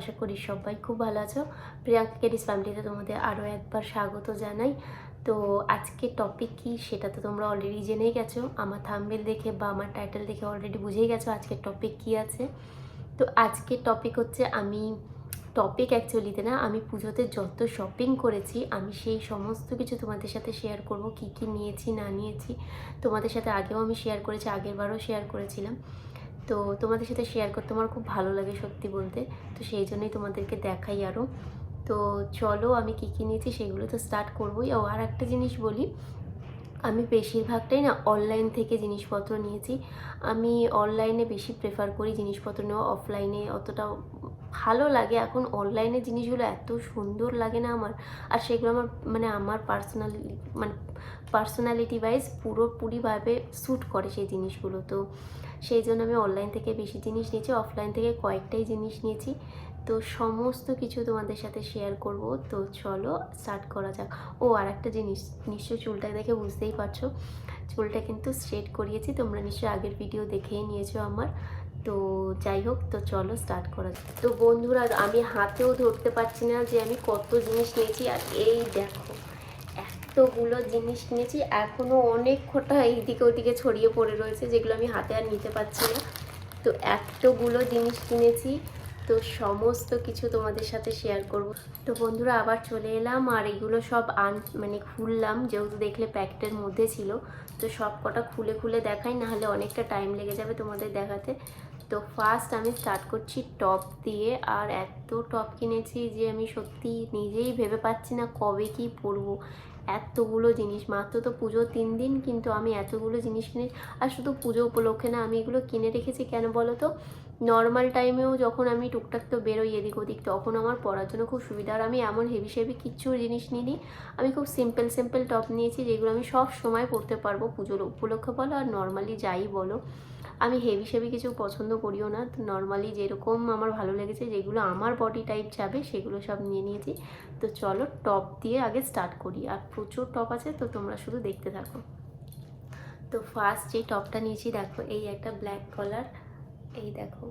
আশা করি সবাই খুব ভালো আছো। প্রিয়াঙ্কা কেডিস ফ্যামিলিতে তোমাদের আরও একবার স্বাগত জানাই। তো আজকে টপিক কি সেটা তো তোমরা অলরেডি জেনেই গেছো। আমার থাম্বেল দেখে বা আমার টাইটেল দেখে অলরেডি বুঝেই গেছো আজকের টপিক কি আছে। তো আজকের টপিক হচ্ছে আমি টপিক অ্যাকচুয়ালিতে না আমি পুজোতে যত শপিং করেছি, আমি সেই সমস্ত কিছু তোমাদের সাথে শেয়ার করব, কি কি নিয়েছি, না নিয়েছি। তোমাদের সাথে আগেও আমি শেয়ার করেছি, আগেরবারও শেয়ার করেছিলাম। তো তোমাদের সাথে শেয়ার করতে আমার খুব ভালো লাগে সত্যি বলতে। তো সেই জন্যই তোমাদেরকে দেখাই আরও তো চলো আমি কী কী নিয়েছি সেগুলো তো স্টার্ট করবোই। ও, আর একটা জিনিস বলি, আমি বেশিরভাগটাই না অনলাইন থেকে জিনিসপত্র নিয়েছি। আমি অনলাইনে বেশি প্রেফার করি জিনিসপত্র নেওয়া অফলাইনে অতটা ভালো লাগে। এখন অনলাইনে জিনিসগুলো এত সুন্দর লাগে না আমার। আর সেগুলো আমার মানে আমার পার্সোনালি মানে পার্সোনালিটি ওয়াইজ পুরোপুরিভাবে স্যুট করে সেই জিনিসগুলো। তো সেই জন্য আমি অনলাইন থেকে বেশি জিনিস নিয়েছি। অফলাইন থেকে কয়েকটাই জিনিস নিয়েছি। তো সমস্ত কিছু তোমাদের সাথে শেয়ার করব। তো চলো স্টার্ট করা যাক। ও আর একটা জিনিস। নিশ্চয়ই চুলটা দেখে বুঝতেই পারছ। চুলটা কিন্তু স্ট্রেট করিয়েছি। তোমরা নিশ্চয়ই আগের ভিডিও দেখেই নিয়েছো আমার। তো যাই হোক, তো চলো স্টার্ট করা যাক। তো বন্ধুরা, আমি হাতেও ধরতে পারছি না যে আমি কত জিনিস নিয়েছি, আর এই দেখো, এতগুলো জিনিস নিয়েছি এখনও অনেক কটা এইদিকে ওদিকে ছড়িয়ে পড়ে রয়েছে, যেগুলো আমি হাতে আর নিতে পারছি না। তো এতগুলো জিনিস কিনেছি, তো সমস্ত কিছু তোমাদের সাথে শেয়ার করব। তো বন্ধুরা, আবার চলে এলাম, আর এগুলো সব আন মানে খুললাম, যেহেতু দেখলে প্যাকেটের মধ্যে ছিল, তো সব কটা খুলে খুলে দেখাই, নাহলে অনেকটা টাইম লেগে যাবে তোমাদের দেখাতে। তো ফার্স্ট আমি স্টার্ট করছি টপ দিয়ে, আর এত টপ কিনেছি যে আমি সত্যি নিজেই ভেবে পাচ্ছি না কবে কি পরবো। এতগুলো জিনিস, মাত্র তো পুজো তিন দিন কিন্তু আমি এতগুলো জিনিস কিনে আর শুধু পুজো উপলক্ষে না, আমি এগুলো কিনে রেখেছি কেন বলো তো? নর্মাল টাইমেও যখন আমি টুকটাক তো বেরোই এদিক ওদিক, তখন আমার পরার জন্য খুব সুবিধা। আর আমি এমন হেভি সেভি কিচ্ছু জিনিস নিইনি। আমি খুব সিম্পল সিম্পল টপ নিয়েছি যেগুলো আমি সব সময় পরতে পারব পুজোর উপলক্ষে বলো আর নর্মালি যাই বলো। আমি হেভি সেভি কিছু পছন্দ করিও না। তো নর্মালি যেরকম আমার ভালো লেগেছে, যেগুলো আমার বডি টাইপ যাবে, সেগুলো সব নিয়ে নিয়েছি। তো চলো টপ দিয়ে আগে স্টার্ট করি। আর প্রচুর টপ আছে, তো তোমরা শুধু দেখতে থাকো। তো ফার্স্ট যে টপটা নিয়েছি, দেখো, এই একটা ব্ল্যাক কালার এই দেখো।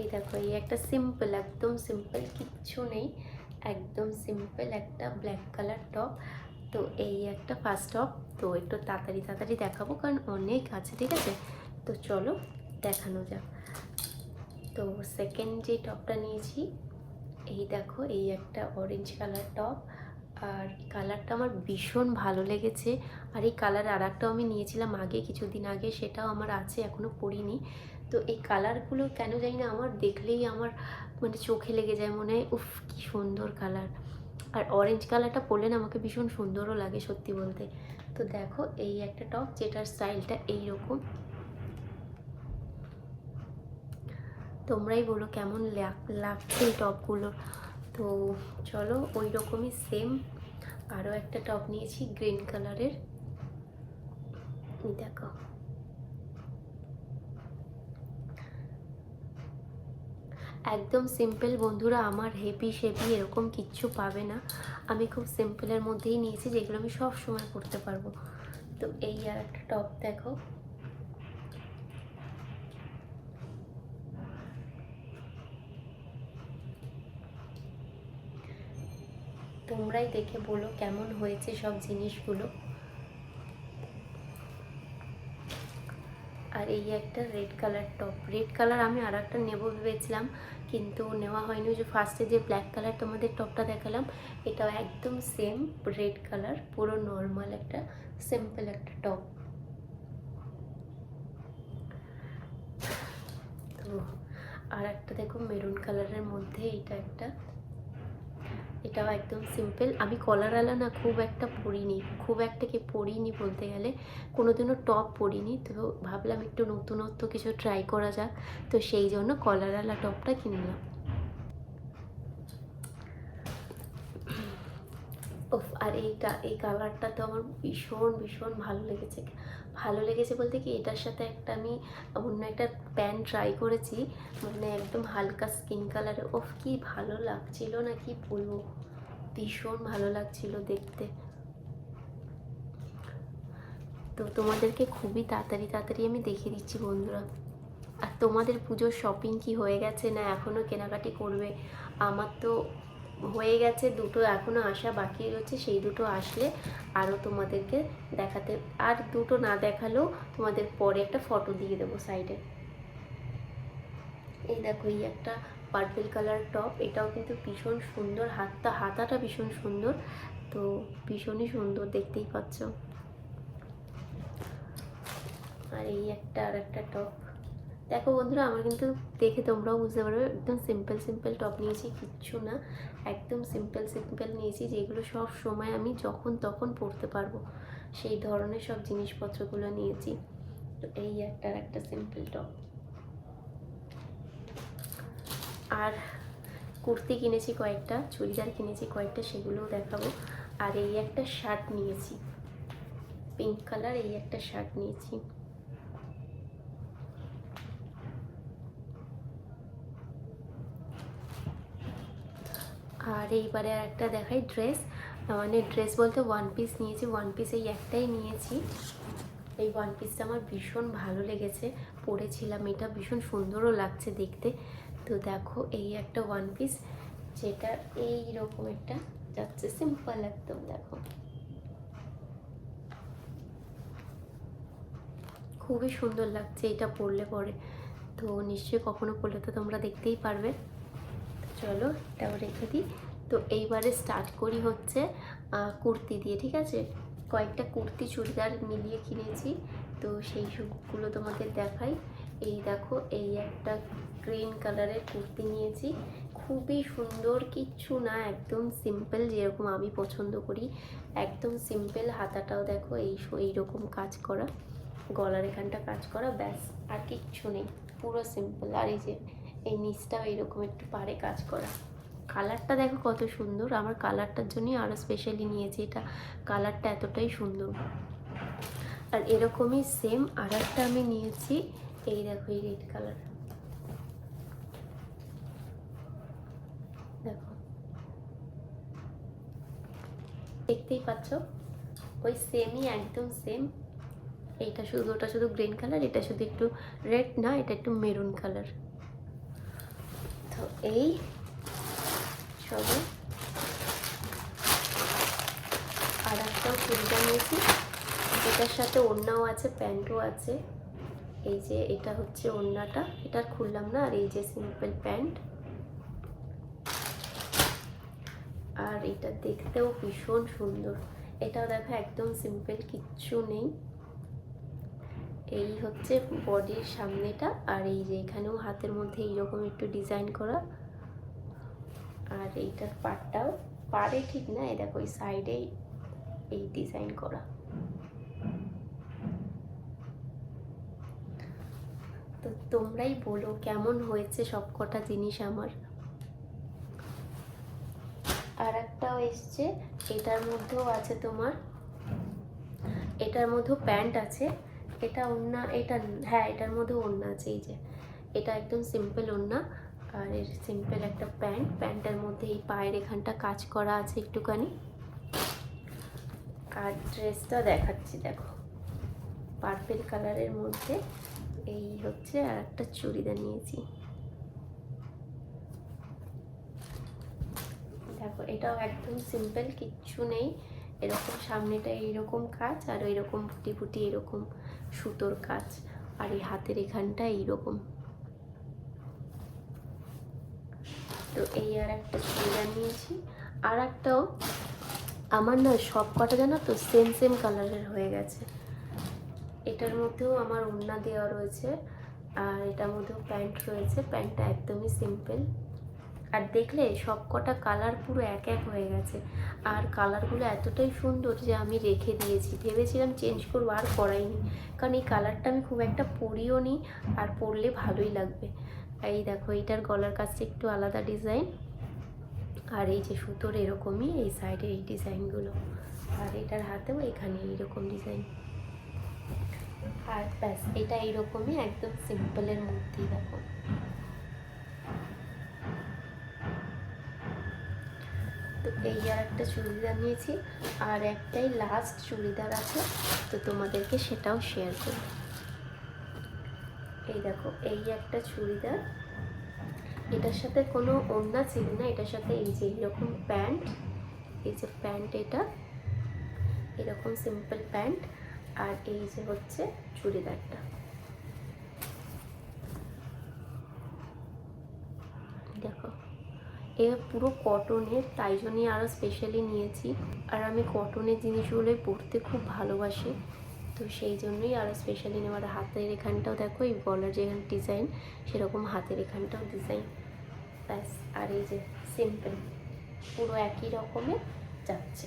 এই দেখো, এই একটা সিম্পল একদম সিম্পল কিচ্ছু নেই। একদম সিম্পল একটা ব্ল্যাক কালার টপ তো এই একটা ফার্স্ট টপ তো একটু তাড়াতাড়ি তাড়াতাড়ি দেখাবো কারণ অনেক আছে ঠিক আছে? তো চলো দেখানো যাক। তো সেকেন্ড যে টপটা নিয়েছি এই দেখো এই একটা অরেঞ্জ কালার টপ আর কালারটা আমার ভীষণ ভালো লেগেছে। আর এই কালার আর একটাও আমি নিয়েছিলাম আগে কিছুদিন আগে সেটাও আমার আছে এখনও পরিনি তো এই কালারগুলো কেন জানি না আমার দেখলেই আমার মানে চোখে লেগে যায় মনে হয় উফ কি সুন্দর কালার আর অরেঞ্জ কালারটা পরলে না আমাকে ভীষণ সুন্দরও লাগে সত্যি বলতে। তো দেখো এই একটা টপ যেটার স্টাইলটা এইরকম। তোমরাই বলো কেমন লাগ- লাগছে এই টপগুলো তো চলো ওই রকমই সেম আরও একটা টপ নিয়েছি গ্রিন কালারের দেখো। একদম সিম্পল বন্ধুরা, আমার হেভি শেভি এরকম কিচ্ছু পাবে না। আমি খুব সিম্পলের মধ্যেই নিয়েছি, যেগুলো আমি সব সময় করতে পারব। তো এই আর একটা টপ দেখো। তোমরাই দেখে বলো কেমন হয়েছে সব জিনিসগুলো আর এই একটা red colour top red colour আমি আর একটা নেব ভেবেছিলাম, কিন্তু নেওয়া হয়নি। যে ফার্স্টে যে ব্ল্যাক কালার তোমাদের টপটা দেখালাম, এটাও একদম সেম রেড কালার পুরো নর্মাল একটা সিম্পল একটা টপ তো আর একটা দেখো মেরুন কালারের মধ্যে এটা একটা। এটাও একদম সিম্পল আমি কলারওয়ালা না খুব একটা পরিনি খুব একটা কি পরিনি বলতে গেলে। কোনোদিনও টপ পরিনি তো ভাবলাম একটু নতুনত্ব কিছু ট্রাই করা যাক। তো সেই জন্য কলারওয়ালা টপটা কিনলাম ওফ আর এইটা, এই কালারটা তো আমার ভীষণ ভীষণ ভালো লেগেছে। ভালো লেগেছে বলতে কি, এটার সাথে একটা আমি অন্য একটা প্যান্ট ট্রাই করেছি মানে একদম হালকা স্কিন কালারে ওফ, কি ভালো লাগছিল না, কি বলব? ভীষণ ভালো লাগছিল দেখতে। তো তোমাদেরকে খুবই তাড়াতাড়ি তাড়াতাড়ি আমি দেখিয়ে দিচ্ছি বন্ধুরা। আর তোমাদের পুজোর শপিং কি হয়ে গেছে না এখনও কেনাকাটি করবে? আমার তো হয়ে গেছে, দুটো এখনও আসা বাকি রয়েছে, সেই দুটো আসলে আরও তোমাদেরকে দেখাতে, আর দুটো না দেখালেও তোমাদের পরে একটা ফটো দিয়ে দেবো সাইডে এই দেখো, এই একটা পার্পেল কালার টপ এটাও কিন্তু ভীষণ সুন্দর, হাতটা, হাতাটা ভীষণ সুন্দর, তো ভীষণই সুন্দর দেখতেই পাচ্ছ। আর এই একটা আর একটা টপ দেখো বন্ধুরা, আমার কিন্তু দেখে তোমরাও বুঝতে পারবে, একদম সিম্পল সিম্পল টপ নিয়েছি, কিচ্ছু না। একদম সিম্পল সিম্পল নিয়েছি, যেগুলো সব সময় আমি যখন তখন পরতে পারব। সেই ধরনের সব জিনিসপত্রগুলো নিয়েছি। তো এই একটা একটা সিম্পল টপ আর কুর্তি কিনেছি কয়েকটা, চুড়িদার কিনেছি কয়েকটা, সেগুলোও দেখাবো। আর এই একটা শার্ট নিয়েছি। পিঙ্ক কালার এই একটা শার্ট নিয়েছি। আর এইবারে আর একটা দেখাই ড্রেস মানে ড্রেস বলতে ওয়ান পিস নিয়েছি ওয়ান পিস এই একটাই নিয়েছি। এই ওয়ান পিসটা আমার ভীষণ ভালো লেগেছে, পরেছিলাম, এটা ভীষণ সুন্দরও লাগছে দেখতে। তো দেখো, এই একটা ওয়ান পিস যেটা এই রকম একটা যাচ্ছে সিম্পল একদম, দেখো। খুবই সুন্দর লাগছে এটা পরলে পরে। তো নিশ্চয়ই কখনো পরলে তো তোমরা দেখতেই পারবে। চলো, এটাও রেখে দিই। তো এইবারে স্টার্ট করি হচ্ছে কুর্তি দিয়ে, ঠিক আছে? কয়েকটা কুর্তি চুড়িদার মিলিয়ে কিনেছি, তো সেই সবগুলো তোমাদের দেখাই। এই দেখো, এই একটা গ্রিন কালারের কুর্তি নিয়েছি। খুবই সুন্দর, কিচ্ছু না, একদম সিম্পল যেরকম আমি পছন্দ করি। একদম সিম্পল হাতাটাও দেখো, এই এইরকম কাজ করা, গলার এখানটা কাজ করা, ব্যাস, আর কিচ্ছু নেই, পুরো সিম্পল আর এই যে, এই নিচটাও এরকম একটু পারে কাজ করা। কালারটা দেখো কত সুন্দর। আমার কালারটার জন্যই আরও স্পেশালি নিয়েছি এটা। কালারটা এতটাই সুন্দর। আর এরকমই সেম আর একটা আমি নিয়েছি। এই দেখো, এই রেড কালার দেখো। দেখতেই পাচ্ছ? ওই সেমই একদম সেম এইটা শুধু, ওটা শুধু গ্রিন কালার এটা শুধু একটু রেড না, এটা একটু মেরুন কালার তো এই সবে আর একটাও চুড়িদার নিয়েছি এটার সাথে ওড়নাও আছে, প্যান্টও আছে। এই যে এটা হচ্ছে ওড়নাটা, এটা খুললাম না, আর এই যে সিম্পল প্যান্ট। আর এটা দেখতেও ভীষণ সুন্দর। এটাও দেখো একদম সিম্পল কিচ্ছু নেই। এই হচ্ছে বডির সামনেটা, আর এই যে এখানেও হাতের মধ্যে এইরকম একটু ডিজাইন করা। আর এইটার পাটটাও পারে ঠিক না? এই দেখো ওই সাইডেই এই ডিজাইন করা। তো তোমরাই বলো, কেমন হয়েছে সব কটা জিনিস আমার? আর একটাও এসছে, এটার মধ্যেও আছে তোমার, এটার মধ্যেও প্যান্ট আছে, এটা ওড়না, এটা হ্যাঁ এটার মধ্যেও ওড়না আছে, এই যে। এটা একদম সিম্পল ওড়না, আর এর সিম্পল একটা প্যান্ট, প্যান্টের মধ্যে পায়ের এখানটা কাজ করা আছে একটুখানি। আর ড্রেসটা দেখাচ্ছি, দেখো। পার্পেল কালারের মধ্যে এই হচ্ছে আর একটা চুড়িদার নিয়েছি। দেখো, এটাও একদম সিম্পল কিচ্ছু নেই। এরকম সামনেটা এইরকম কাজ আর ওই রকম ফুটি ফুটি এরকম সুতোর কাজ। আর এই হাতের এখানটা এইরকম। তো এই আর একটা চুড়িদার নিয়েছি আর একটাও, আমার না সব কটা জানো তো সেম সেম কালারের হয়ে গেছে। এটার মধ্যেও আমার ওড়না দেওয়া রয়েছে, আর এটার মধ্যেও প্যান্ট রয়েছে। প্যান্টটা একদমই সিম্পল আর দেখলে সব কটা কালার পুরো এক এক হয়ে গেছে। আর কালারগুলো এতটাই সুন্দর যে আমি রেখে দিয়েছি। ভেবেছিলাম চেঞ্জ করব, আর করাইনি। কারণ এই কালারটা আমি খুব একটা পরিও নি, আর পরলে ভালোই লাগবে। এই দেখো, এইটার গলার কাছে একটু আলাদা ডিজাইন। আর এই যে সুতোর এরকমই এই সাইডে এই ডিজাইনগুলো। আর এটার হাতেও এখানে এইরকম ডিজাইন। আর ব্যাস, এটা এইরকমই একদম সিম্পলের মধ্যেই দেখো। তো এই আর একটা চুড়িদার নিয়েছি। আর একটাই লাস্ট চুড়িদার আছে, তো তোমাদেরকে সেটাও শেয়ার করি এই দেখো, এই একটা চুড়িদার, এটার সাথে কোনো ওড়না ছিল না, এটার সাথে এই যে এইরকম প্যান্ট, এই যে প্যান্ট এটা, এরকম সিম্পল প্যান্ট, আর এই যে হচ্ছে চুড়িদারটা। দেখো, এ পুরো কটনের তাই জন্যই আরও স্পেশালি নিয়েছি। আর আমি কটনের জিনিসগুলোই পরতে খুব ভালোবাসি। তো সেই জন্যই আরও স্পেশালি নেওয়ার হাতের এখানটাও দেখো, এই গলার যেখানে ডিজাইন সেরকম হাতের এখানটাও ডিজাইন ব্যাস, আর এই যে সিম্পল পুরো একই রকমের যাচ্ছে।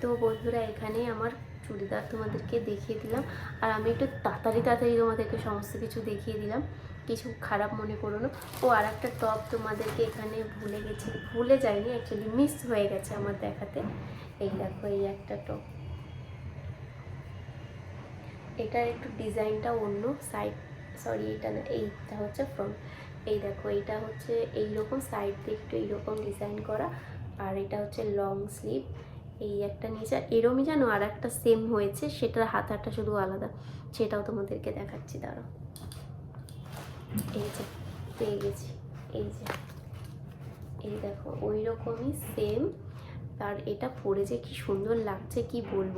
তো বন্ধুরা এখানে আমার চুড়িদার তোমাদেরকে দেখিয়ে দিলাম। আর আমি একটু তাড়াতাড়ি তাড়াতাড়ি তোমাদেরকে সমস্ত কিছু দেখিয়ে দিলাম। কিছু খারাপ মনে করো না। ও আর একটা টপ তোমাদেরকে এখানে ভুলে গেছি, ভুলে যায়নি অ্যাকচুয়ালি মিস হয়ে গেছে আমার দেখাতে। এই দেখো, এই একটা টপ। এটার একটু ডিজাইনটা অন্য সাইড সরি এটা না, এইটা হচ্ছে ফ্রন্ট এই দেখো এইটা হচ্ছে এইরকম সাইড দিয়ে একটু এইরকম ডিজাইন করা। আর এটা হচ্ছে লং স্লিভ এই একটা নিচে এরমই যেন আর একটা সেম হয়েছে, সেটার হাতাটা শুধু আলাদা। সেটাও তোমাদেরকে দেখাচ্ছি, দাঁড়াও। এই যে পেয়ে গেছি এই যে এই দেখো ওই রকমই সেম আর এটা পরে যে কি সুন্দর লাগছে, কি বলব?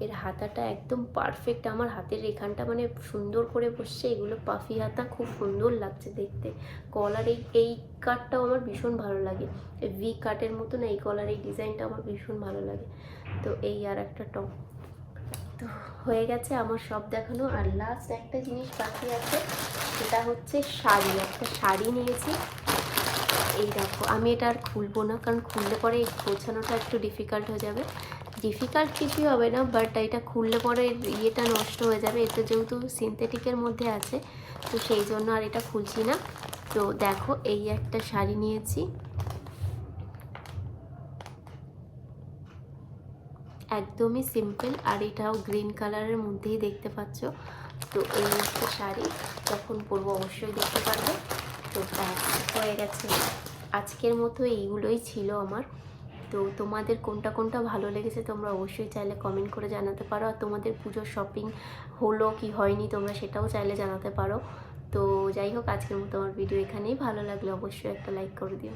এর হাতাটা একদম পারফেক্ট আমার হাতের এখানটা মানে সুন্দর করে বসছে। এগুলো পাফি হাতা খুব সুন্দর লাগছে দেখতে। কলার এই এই কাটটাও আমার ভীষণ ভালো লাগে। ভি কাটের মতন এই কলার এই ডিজাইনটা আমার ভীষণ ভালো লাগে। তো এই আর একটা টপ তো হয়ে গেছে আমার সব দেখানো। আর লাস্ট একটা জিনিস বাকি আছে, সেটা হচ্ছে শাড়ি। একটা শাড়ি নিয়েছি। এই দেখো, আমি এটা আর খুলবো না, কারণ খুললে পরে এই গোছানোটা একটু ডিফিকাল্ট হয়ে যাবে। ডিফিকাল্ট কিছুই হবে না বাট এটা খুললে পরে ইয়েটা নষ্ট হয়ে যাবে। এতে যেহেতু সিনথেটিকের মধ্যে আছে, তো সেই জন্য আর এটা খুলছি না। তো দেখো, এই একটা শাড়ি নিয়েছি। একদমই সিম্পল আর এটাও গ্রিন কালারের মধ্যেই দেখতে পাচ্ছ। তো এই একটা শাড়ি, যখন পরবো অবশ্যই দেখতে পারবে। তো হয়ে গেছে। আজকের মতো এইগুলোই ছিল আমার। তো তোমাদের কোনটা কোনটা ভালো লেগেছে তোমরা অবশ্যই চাইলে কমেন্ট করে জানাতে পারো। আর তোমাদের পুজোর শপিং হলো কি হয়নি তোমরা সেটাও চাইলে জানাতে পারো। তো যাই হোক, আজকের মতো আমার ভিডিও এখানেই ভালো লাগলে। অবশ্যই একটা লাইক করে দিও।